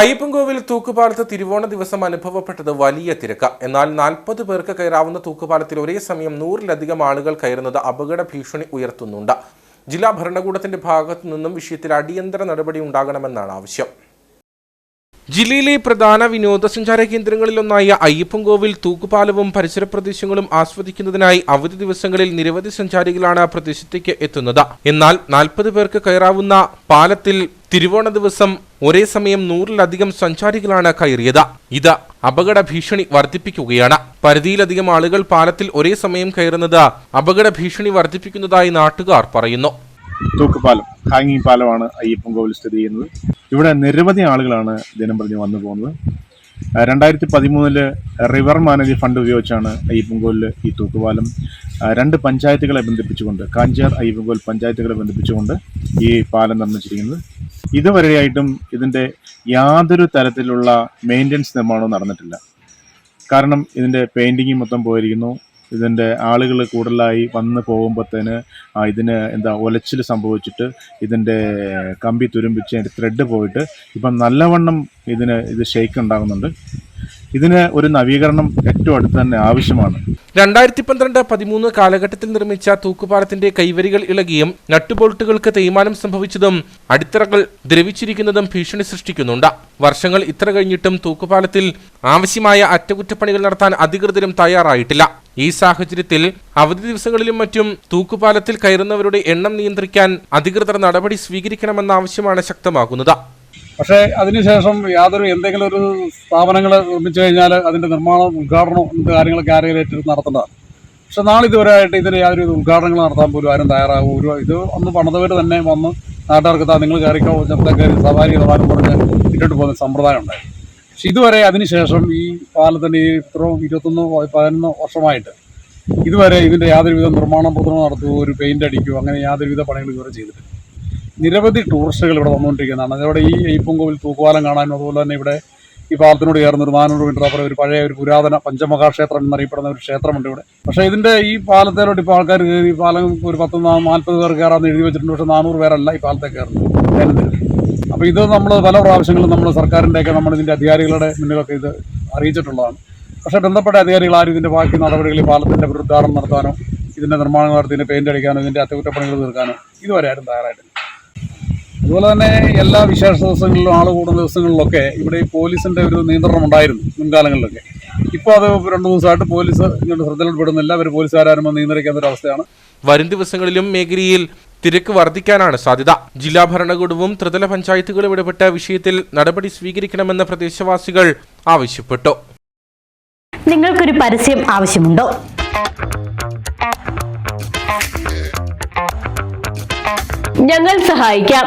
അയ്യപ്പൻകോവിൽ തൂക്കുപാലത്ത് തിരുവോണ ദിവസം അനുഭവപ്പെട്ടത് വലിയ തിരക്ക. എന്നാൽ നാൽപ്പത് പേർക്ക് കയറാവുന്ന തൂക്കുപാലത്തിൽ ഒരേ സമയം നൂറിലധികം ആളുകൾ കയറുന്നത് അപകട ഭീഷണി ഉയർത്തുന്നുണ്ട്. ജില്ലാ ഭരണകൂടത്തിന്റെ ഭാഗത്തു നിന്നും വിഷയത്തിൽ അടിയന്തര നടപടി ഉണ്ടാകണമെന്നാണ് ആവശ്യം. ജില്ലയിലെ പ്രധാന വിനോദസഞ്ചാര കേന്ദ്രങ്ങളിലൊന്നായ അയ്യപ്പൻകോവിൽ തൂക്കുപാലവും പരിസര പ്രദേശങ്ങളും ആസ്വദിക്കുന്നതിനായി അവധി ദിവസങ്ങളിൽ നിരവധി സഞ്ചാരികളാണ് പ്രദേശത്തേക്ക് എത്തുന്നത്. എന്നാൽ നാൽപ്പത് പേർക്ക് കയറാവുന്ന പാലത്തിൽ തിരുവോണ ദിവസം ഒരേ സമയം നൂറിലധികം സഞ്ചാരികളാണ് കയറിയത്. ഇത് അപകട ഭീഷണി വർദ്ധിപ്പിക്കുകയാണ്. പരിധിയിലധികം ആളുകൾ പാലത്തിൽ ഒരേ സമയം കയറുന്നത് അപകട ഭീഷണി വർദ്ധിപ്പിക്കുന്നതായി നാട്ടുകാർ പറയുന്നു. തൂക്കുപാലം ഹാങ്ങിങ് പാലമാണ് അയ്യപ്പൻ കോവിൽ സ്ഥിതി ചെയ്യുന്നത്. ഇവിടെ നിരവധി ആളുകളാണ് ദിനം പ്രതി വന്നു പോകുന്നത്. രണ്ടായിരത്തി പതിമൂന്നിൽ റിവർ മാനേജ് ഫണ്ട് ഉപയോഗിച്ചാണ് അയ്യപ്പൻ കോവിലിൽ ഈ തൂക്കുപാലം രണ്ട് പഞ്ചായത്തുകളെ ബന്ധിപ്പിച്ചുകൊണ്ട് കാഞ്ചാർ അയ്യപ്പൻ കോവിൽ പഞ്ചായത്തുകളെ ബന്ധിപ്പിച്ചുകൊണ്ട് ഈ പാലം നിർമ്മിച്ചിരിക്കുന്നത്. ഇതുവരെയായിട്ടും ഇതിന്റെ യാതൊരു തരത്തിലുള്ള മെയിന്റനൻസ് നിർമ്മാണവും നടന്നിട്ടില്ല. കാരണം ഇതിന്റെ പെയിന്റിങ് മൊത്തം പോയിരിക്കുന്നു. ഇതിന്റെ ആളുകൾ കൂടുതലായി വന്ന് പോകുമ്പോഴത്തേന് ഇതിന് എന്താ ഒലച്ചിൽ സംഭവിച്ചിട്ട് ഇതിന്റെ കമ്പി തുരുമ്പിച്ച് അതിന്റെ ത്രെഡ് പോയിട്ട് ഇപ്പം നല്ലവണ്ണം ഇതിന് ഇത് ഷെയ്ക്ക് ഉണ്ടാകുന്നുണ്ട്. ഇതിന് ഒരു നവീകരണം ഏറ്റവും അടുത്ത് തന്നെ ആവശ്യമാണ്. രണ്ടായിരത്തി പന്ത്രണ്ട് പതിമൂന്ന് കാലഘട്ടത്തിൽ നിർമ്മിച്ച തൂക്കുപാലത്തിന്റെ കൈവരികൾ ഇളകിയും നട്ടുബോൾട്ടുകൾക്ക് തേയ്മാനം സംഭവിച്ചതും അടിത്തറകൾ ദ്രവിച്ചിരിക്കുന്നതും ഭീഷണി സൃഷ്ടിക്കുന്നുണ്ട്. വർഷങ്ങൾ ഇത്ര കഴിഞ്ഞിട്ടും തൂക്കുപാലത്തിൽ ആവശ്യമായ അറ്റകുറ്റപ്പണികൾ നടത്താൻ അധികൃതരും തയ്യാറായിട്ടില്ല. ഈ സാഹചര്യത്തിൽ അവധി ദിവസങ്ങളിലും മറ്റും തൂക്കുപാലത്തിൽ കയറുന്നവരുടെ എണ്ണം നിയന്ത്രിക്കാൻ അധികൃതർ നടപടി സ്വീകരിക്കണമെന്ന ആവശ്യമാണ് ശക്തമാകുന്നത്. പക്ഷേ അതിനുശേഷം യാതൊരു എന്തെങ്കിലും ഒരു സ്ഥാപനങ്ങൾ നിർമ്മിച്ചു കഴിഞ്ഞാൽ അതിന്റെ നിർമ്മാണം ഉദ്ഘാടനം ഇങ്ങനത്തെ കാര്യങ്ങളൊക്കെ ആരെങ്കിലും ഏറ്റെടുത്ത് നടത്തേണ്ടതാണ് പക്ഷെ നാളിതുവരെ ആയിട്ട് ഇതിന് യാതൊരു ഉദ്ഘാടനങ്ങൾ നടത്താൻ പോലും ആരും തയ്യാറാകും ഒരു ഇത് ഒന്ന് പണിതവർ തന്നെ വന്ന് നാട്ടുകാർക്ക് താ നിങ്ങൾ കയറിക്കോ ചെറുതൊക്കെ സവാരി ഇടപാടും പറഞ്ഞ് ഇട്ടിട്ട് പോകുന്ന സമ്പ്രദായം ഉണ്ടായി. പക്ഷെ ഇതുവരെ അതിനുശേഷം ഈ പാലത്തിന്റെ ഈ ഇത്രയും ഇരുപത്തൊന്ന് പതിനൊന്ന് വർഷമായിട്ട് ഇതുവരെ ഇതിന്റെ യാതൊരുവിധ നിർമ്മാണ പ്രവർത്തനം നടത്തുകയോ ഒരു പെയിന്റ് അടിക്കുകയോ അങ്ങനെ യാതൊരുവിധ പണികൾ ഇതുവരെ ചെയ്തിട്ടില്ല. നിരവധി ടൂറിസ്റ്റുകൾ ഇവിടെ വന്നുകൊണ്ടിരിക്കുന്നതാണ്. അതോടെ ഈ അയ്യപ്പൻകോവിൽ തൂക്കുവാലം കാണാനും അതുപോലെ തന്നെ ഇവിടെ ഈ പാലത്തിനോട് ചേർന്ന് ഒരു നാനൂറ് മീറ്റർ അപ്പുറം ഒരു പഴയ ഒരു പുരാതന പഞ്ചമഹാക്ഷേത്രം എന്നറിയപ്പെടുന്ന ഒരു ക്ഷേത്രമുണ്ട് ഇവിടെ. പക്ഷേ ഇതിന്റെ ഈ പാലത്തിലോട്ട് ഇപ്പോൾ ആൾക്കാർ കയറി ഈ പാലം ഒരു പത്ത് നാൽപ്പത് പേർ കയറാമെന്ന് എഴുതി വെച്ചിട്ടുണ്ട്. പക്ഷേ നാനൂറ് പേരല്ല ഈ പാലത്തെ കയറുന്നത്. അപ്പോൾ ഇത് നമ്മൾ പല പ്രാവശ്യങ്ങളും നമ്മൾ സർക്കാരിന്റെയൊക്കെ നമ്മൾ ഇതിന്റെ അധികാരികളുടെ മുന്നിലൊക്കെ ഇത് അറിയിച്ചിട്ടുള്ളതാണ്. പക്ഷേ ബന്ധപ്പെട്ട അധികാരികൾ ആരും ഇതിന്റെ ബാക്കി നടപടികൾ ഈ പാലത്തിന്റെ പുനരുദ്ധാരണം നടത്താനോ ഇതിന്റെ നിർമ്മാണം നടത്തി ഇതിന്റെ പെയിന്റ് അടിക്കാനോ ഇതിന്റെ അറ്റകുറ്റപ്പണികൾ തീർക്കാനോ ഇതുവരെ ആരും തയ്യാറായിട്ടില്ല. അതുപോലെ തന്നെ എല്ലാ വിശേഷ ദിവസങ്ങളിലും ആൾ കൂടുന്ന ദിവസങ്ങളിലൊക്കെ ഇവിടെ ഈ പോലീസിന്റെ ഒരു നിയന്ത്രണം ഉണ്ടായിരുന്നു മുൻകാലങ്ങളിലൊക്കെ. ഇപ്പോൾ അത് രണ്ട് ദിവസമായിട്ട് പോലീസ് ഇങ്ങോട്ട് ശ്രദ്ധയിൽപ്പെടുന്നില്ല. അവർ പോലീസുകാരും നിയന്ത്രിക്കുന്ന ഒരു അവസ്ഥയാണ്. വരും ദിവസങ്ങളിലും മേഖലയിൽ തിരക്ക് വർദ്ധിക്കാനാണ് സാധ്യത. ജില്ലാ ഭരണകൂടവും ത്രിതല പഞ്ചായത്തുകളും ഇടപെട്ട വിഷയത്തിൽ നടപടി സ്വീകരിക്കണമെന്ന് പ്രദേശവാസികൾ ആവശ്യപ്പെട്ടു. നിങ്ങൾക്കൊരു പരസ്യം ആവശ്യമുണ്ടോ? ഞങ്ങൾ സഹായിക്കാം.